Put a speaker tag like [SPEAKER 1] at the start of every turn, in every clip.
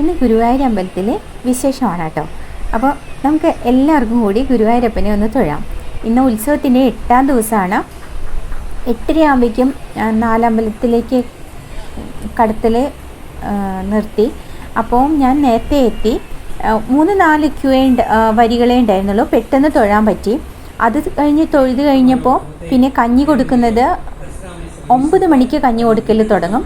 [SPEAKER 1] ഇന്ന് ഗുരുവായൂർ അമ്പലത്തിലെ വിശേഷമാണ് കേട്ടോ. അപ്പോൾ നമുക്ക് എല്ലാവർക്കും കൂടി ഗുരുവായൂരപ്പനെ ഒന്ന് തൊഴാം. ഇന്ന് ഉത്സവത്തിന്റെ എട്ടാം ദിവസമാണ്. എട്ടരയാകുമ്പോഴേക്കും നാലമ്പലത്തിലേക്ക് കടത്തൽ നിർത്തി. അപ്പോൾ ഞാൻ നേരത്തെ എത്തി. മൂന്ന് നാല് ക്യൂ വരികളേ ഉണ്ടായിരുന്നുള്ളൂ. പെട്ടെന്ന് തൊഴാൻ പറ്റി. അത് കഴിഞ്ഞ് തൊഴുത് കഴിഞ്ഞപ്പോൾ പിന്നെ കഞ്ഞി കൊടുക്കുന്നത് ഒമ്പത് മണിക്ക് കഞ്ഞി കൊടുക്കൽ തുടങ്ങും.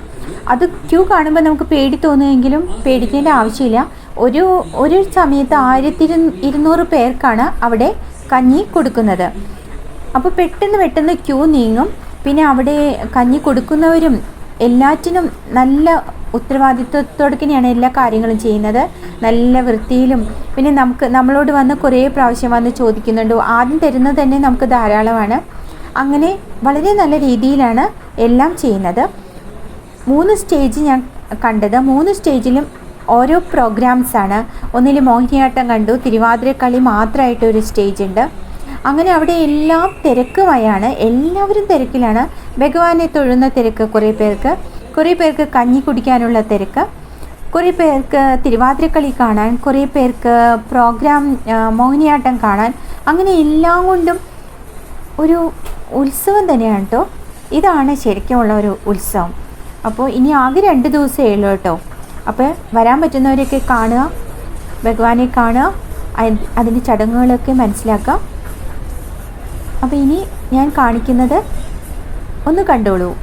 [SPEAKER 1] അത് ക്യൂ കാണുമ്പോൾ നമുക്ക് പേടി തോന്നുമെങ്കിലും പേടിക്കേണ്ട ആവശ്യമില്ല. ഒരു ഒരു സമയത്ത് ആയിരത്തി ഇരുന്നൂറ് പേർക്കാണ് അവിടെ കഞ്ഞി കൊടുക്കുന്നത്. അപ്പോൾ പെട്ടെന്ന് പെട്ടെന്ന് ക്യൂ നീങ്ങും. പിന്നെ അവിടെ കഞ്ഞി കൊടുക്കുന്നവരും എല്ലാറ്റിനും നല്ല ഉത്തരവാദിത്വത്തോടെ തന്നെയാണ് എല്ലാ കാര്യങ്ങളും ചെയ്യുന്നത്. നല്ല വൃത്തിയിലും. പിന്നെ നമുക്ക് നമ്മളോട് വന്ന് കുറേ പ്രാവശ്യം വന്ന് ചോദിക്കുന്നുണ്ട്. ആദ്യം തരുന്നത് തന്നെ നമുക്ക് ധാരാളമാണ്. അങ്ങനെ വളരെ നല്ല രീതിയിലാണ് എല്ലാം ചെയ്യുന്നത്. മൂന്ന് സ്റ്റേജ് ഞാൻ കണ്ടത്. മൂന്ന് സ്റ്റേജിലും ഓരോ പ്രോഗ്രാംസാണ് ഒന്നിൽ മോഹിനിയാട്ടം കണ്ടു. തിരുവാതിരക്കളി മാത്രമായിട്ട് ഒരു സ്റ്റേജ് ഉണ്ട്. അങ്ങനെ അവിടെ എല്ലാം തിരക്കുമായാണ്. എല്ലാവരും തിരക്കിലാണ്. ഭഗവാനെ തൊഴുന്ന തിരക്ക് കുറേ പേർക്ക്. കുറേ പേർക്ക് കഞ്ഞി കുടിക്കാനുള്ള തിരക്ക്. കുറേ പേർക്ക് തിരുവാതിരക്കളി കാണാൻ കുറേ പേർക്ക് പ്രോഗ്രാം മോഹിനിയാട്ടം കാണാൻ. അങ്ങനെ എല്ലാം കൊണ്ടും ഒരു ഉത്സവം തന്നെയാണ് കേട്ടോ ഇതാണ് ശരിക്കുമുള്ള ഒരു ഉത്സവം. അപ്പോൾ ഇനി ആകെ രണ്ട് ദിവസമേ ഉള്ളൂ കേട്ടോ. അപ്പോൾ വരാൻ പറ്റുന്നവരൊക്കെ കാണുക ഭഗവാനെ കാണുക അതി- അതിന്റെ ചടങ്ങുകളൊക്കെ മനസ്സിലാക്കാം അപ്പോൾ ഇനി ഞാൻ കാണിക്കുന്നത് ഒന്ന് കണ്ടോളൂ.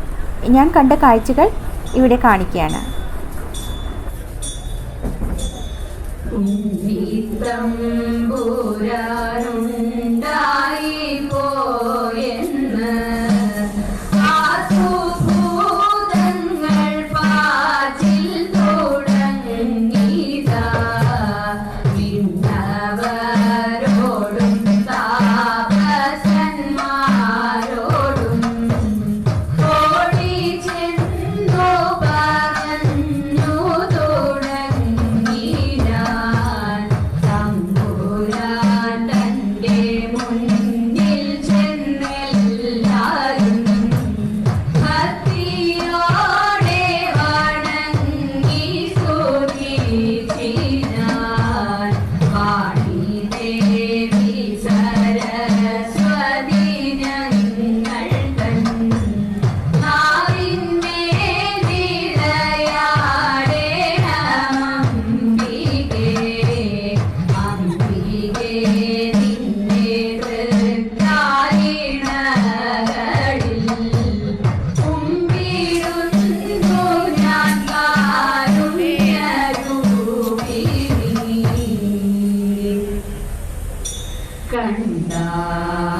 [SPEAKER 1] ഞാൻ കണ്ട കാഴ്ചകൾ ഇവിടെ കാണിക്കുകയാണ്.
[SPEAKER 2] തമ്പുരാനുണ്ടായി んだ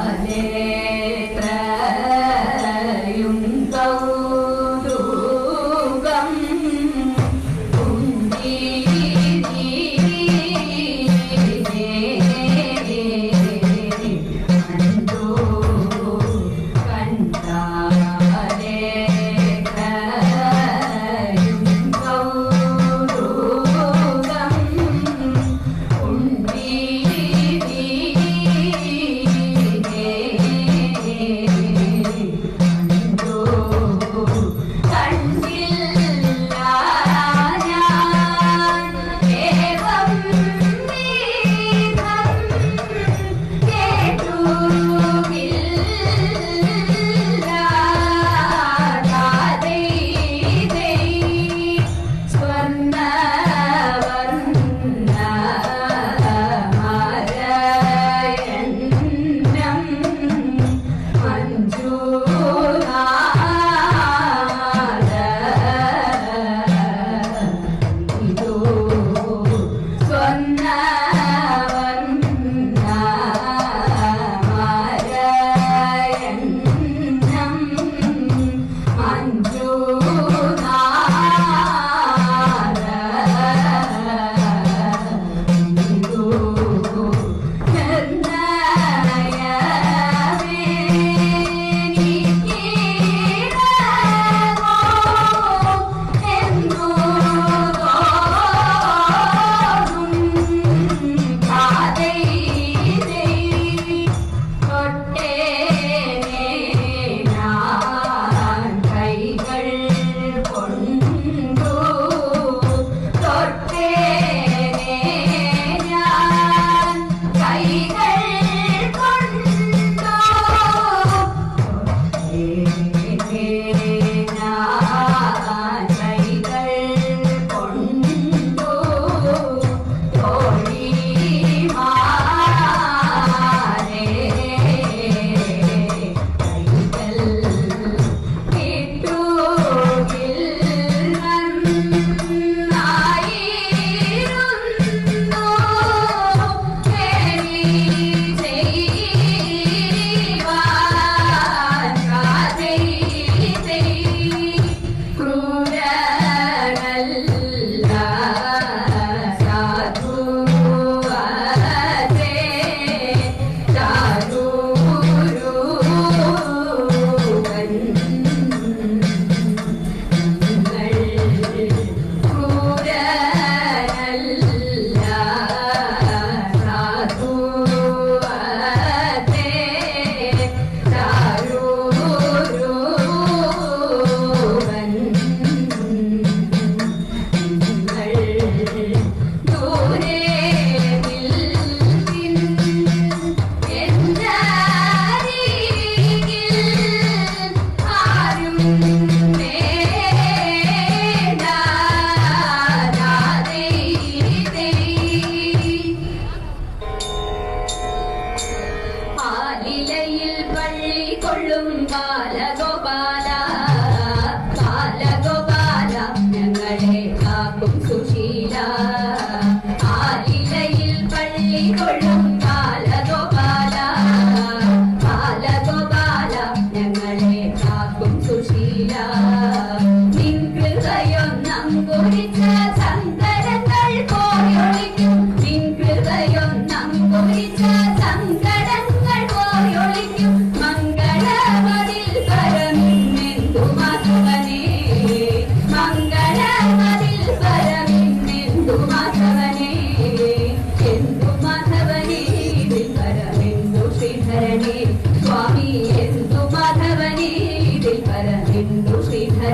[SPEAKER 2] 一个人。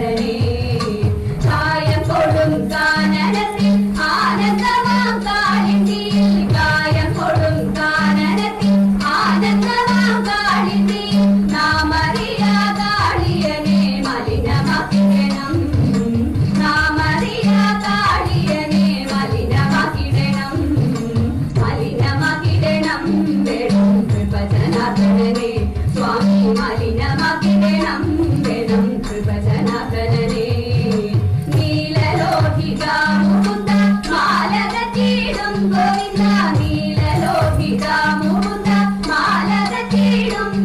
[SPEAKER 2] ready.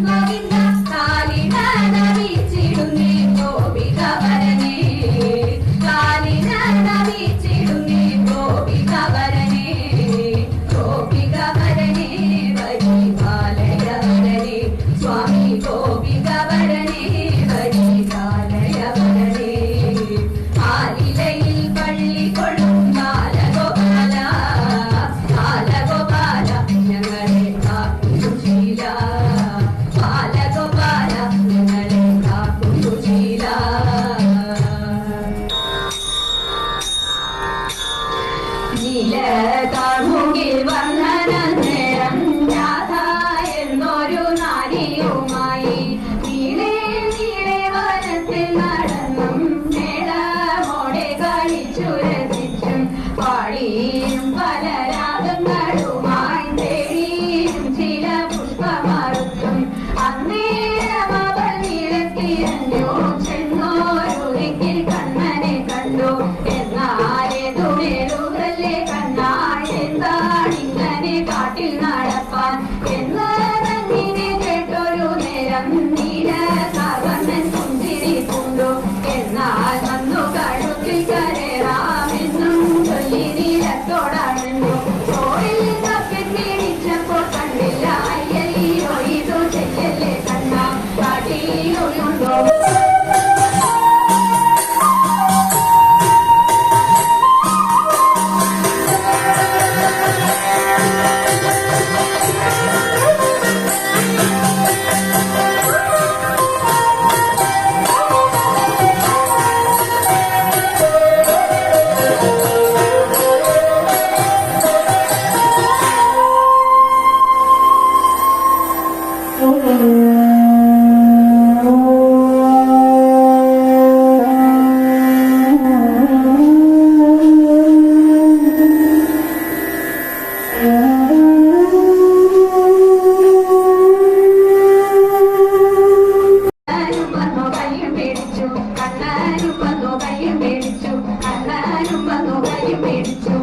[SPEAKER 2] 来。one ありがとう。വന്നു കൈ പിടിച്ചു